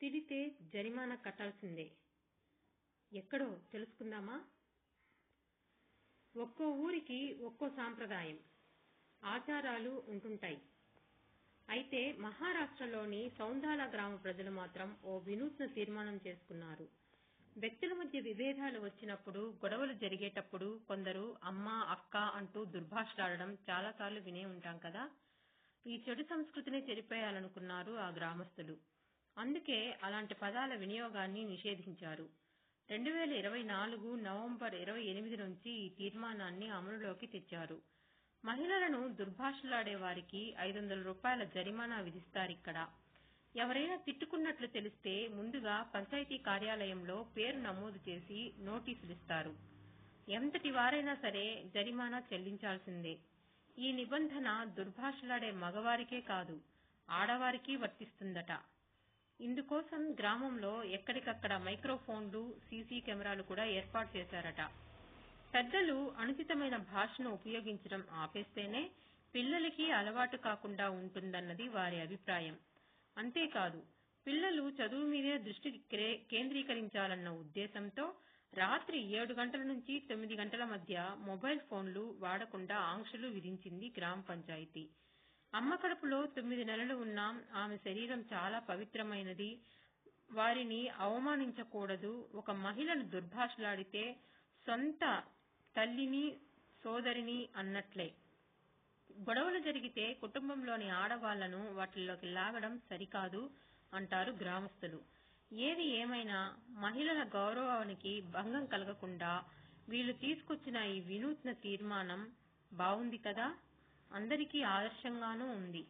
తిడితే జరిమానా కట్టాల్సిందే. ఎక్కడో తెలుసుకుందామా? ఒక్కో ఊరికి ఒక్కో సాంప్రదాయం. ఆచారాలు ఉంటుంటాయి. అయితే మహారాష్ట్రలోని సౌందాల గ్రామ ప్రజలు మాత్రం ఓ వినూత్న తీర్మానం చేసుకున్నారు. వ్యక్తుల మధ్య విభేదాలు వచ్చినప్పుడు గొడవలు జరిగేటప్పుడు కొందరు అమ్మ అక్క అంటూ దుర్భాషలాడడం చాలాసార్లు వినే ఉంటాం కదా? ఈ చెడు సంస్కృతిని చెరిపేయాలనుకున్నారు ఆ గ్రామస్తులు. అందుకే అలాంటి పదాల వినియోగాన్ని నిషేధించారు. రెండు వేల ఇరవై నాలుగు నవంబర్ ఇరవై ఎనిమిది నుంచి ఈ తీర్మానాన్ని అమలులోకి తెచ్చారు. మహిళలను దుర్భాషలాడే వారికి ఐదు వందల రూపాయల జరిమానా విధిస్తారిక్కడ ఎవరైనా తిట్టుకున్నట్లు తెలిస్తే ముందుగా పంచాయతీ కార్యాలయంలో పేరు నమోదు చేసి నోటీసులిస్తారు ఎంతటి వారైనా సరే జరిమానా చెల్లించాల్సిందే. ఈ నిబంధన దుర్భాషలాడే మగవారికే కాదు ఆడవారికి వర్తిస్తుందట. ఇందుకోసం గ్రామంలో ఎక్కడికక్కడ మైక్రోఫోన్లు సీసీ కెమెరాలు కూడా ఏర్పాటు చేశారట. పెద్దలు అనుచితమైన భాషను ఉపయోగించడం ఆపేస్తేనే పిల్లలకి అలవాటు కాకుండా ఉంటుందన్నది వారి అభిప్రాయం. అంతేకాదు పిల్లలు చదువు మీదే దృష్టి కేంద్రీకరించాలన్న ఉద్దేశంతో రాత్రి ఏడు గంటల నుంచి తొమ్మిది గంటల మధ్య మొబైల్ ఫోన్లు వాడకుండా ఆంక్షలు విధించింది గ్రామ పంచాయతీ. అమ్మ కడుపులో తొమ్మిది నెలలు ఉన్న ఆమె శరీరం చాలా పవిత్రమైనది. వారిని అవమానించకూడదు. ఒక మహిళను దుర్భాషలాడితే సొంత తల్లిని సోదరిని అన్నట్లే. గొడవలు జరిగితే కుటుంబంలోని ఆడవాళ్ళను వాటిల్లోకి లాగడం సరికాదు అంటారు గ్రామస్తులు. ఏది ఏమైనా మహిళల గౌరవానికి భంగం కలగకుండా వీళ్ళు తీసుకొచ్చిన ఈ వినూత్న తీర్మానం బావుంది కదా? అందరికీ ఆదర్శంగానూ ఉంది.